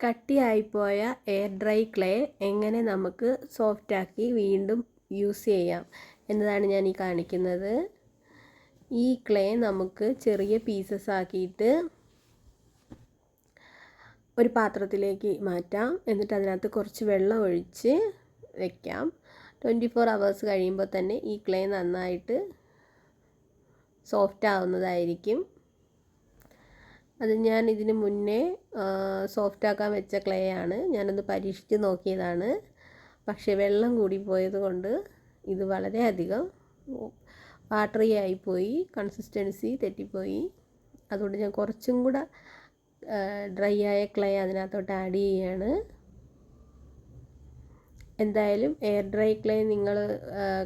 കട്ടിയായിപ്പോയ air dry clay എങ്ങനെ നമുക്ക് സോഫ്റ്റാക്കി വീണ്ടും യൂസ് ചെയ്യാം എന്നതാണ് ഞാൻ ഈ കാണിക്കുന്നത്. ഈ ക്ലേ നമുക്ക് ചെറിയ പീസസ് ആക്കിയിട്ട് ഒരു പാത്രത്തിലേക്ക് മാറ്റാം. എന്നിട്ട് അതിനകത്ത് കുറച്ച് വെള്ളം ഒഴിച്ച് വെക്കാം. ട്വന്റി ഫോർ അവേഴ്സ് കഴിയുമ്പോൾ തന്നെ ഈ ക്ലേ നന്നായിട്ട് സോഫ്റ്റ് ആവുന്നതായിരിക്കും. അത് ഞാൻ ഇതിന് മുന്നേ സോഫ്റ്റ് ആക്കാൻ വെച്ച ക്ലേ ആണ്. ഞാനൊന്ന് പരീക്ഷിച്ച് നോക്കിയതാണ്. പക്ഷേ വെള്ളം കൂടി കൊണ്ട് ഇത് വളരെയധികം വാട്ടറി ആയിപ്പോയി കൺസിസ്റ്റൻസി തെറ്റിപ്പോയി. അതുകൊണ്ട് ഞാൻ കുറച്ചും കൂടെ ഡ്രൈ ആയ ക്ലേ അതിനകത്തോട്ട് ആഡ് ചെയ്യുകയാണ് എന്തായാലും എയർ ഡ്രൈ ക്ലേ നിങ്ങൾ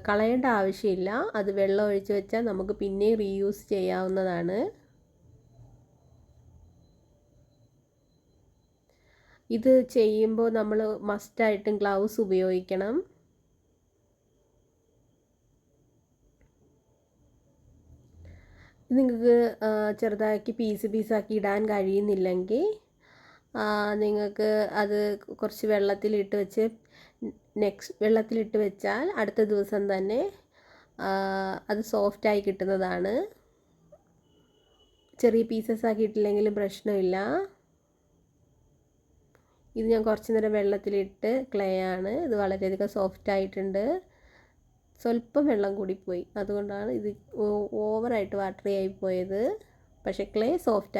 കളയേണ്ട ആവശ്യമില്ല. അത് വെള്ളം ഒഴിച്ച് വെച്ചാൽ നമുക്ക് പിന്നെയും റീയൂസ് ചെയ്യാവുന്നതാണ്. ഇത് ചെയ്യുമ്പോൾ നമ്മൾ മസ്റ്റായിട്ടും ഗ്ലൗസ് ഉപയോഗിക്കണം. നിങ്ങൾക്ക് ചെറുതാക്കി പീസ് പീസാക്കി ഇടാൻ കഴിയുന്നില്ലെങ്കിൽ നിങ്ങൾക്ക് അത് കുറച്ച് വെള്ളത്തിലിട്ട് വെച്ച് നെക്സ്റ്റ് വെള്ളത്തിലിട്ട് വെച്ചാൽ അടുത്ത ദിവസം തന്നെ അത് സോഫ്റ്റായി കിട്ടുന്നതാണ്. ചെറിയ പീസസ് ആക്കിയിട്ടില്ലെങ്കിലും പ്രശ്നമില്ല. ഇത് ഞാൻ കുറച്ച് നേരം വെള്ളത്തിലിട്ട് ക്ലേ ആണ്. ഇത് വളരെയധികം സോഫ്റ്റ് ആയിട്ടുണ്ട്. സ്വല്പം വെള്ളം കൂടിപ്പോയി അതുകൊണ്ടാണ് ഇത് ഓവറായിട്ട് വാട്ടറി ആയി പോയത്. പക്ഷേ ക്ലേ സോഫ്റ്റ്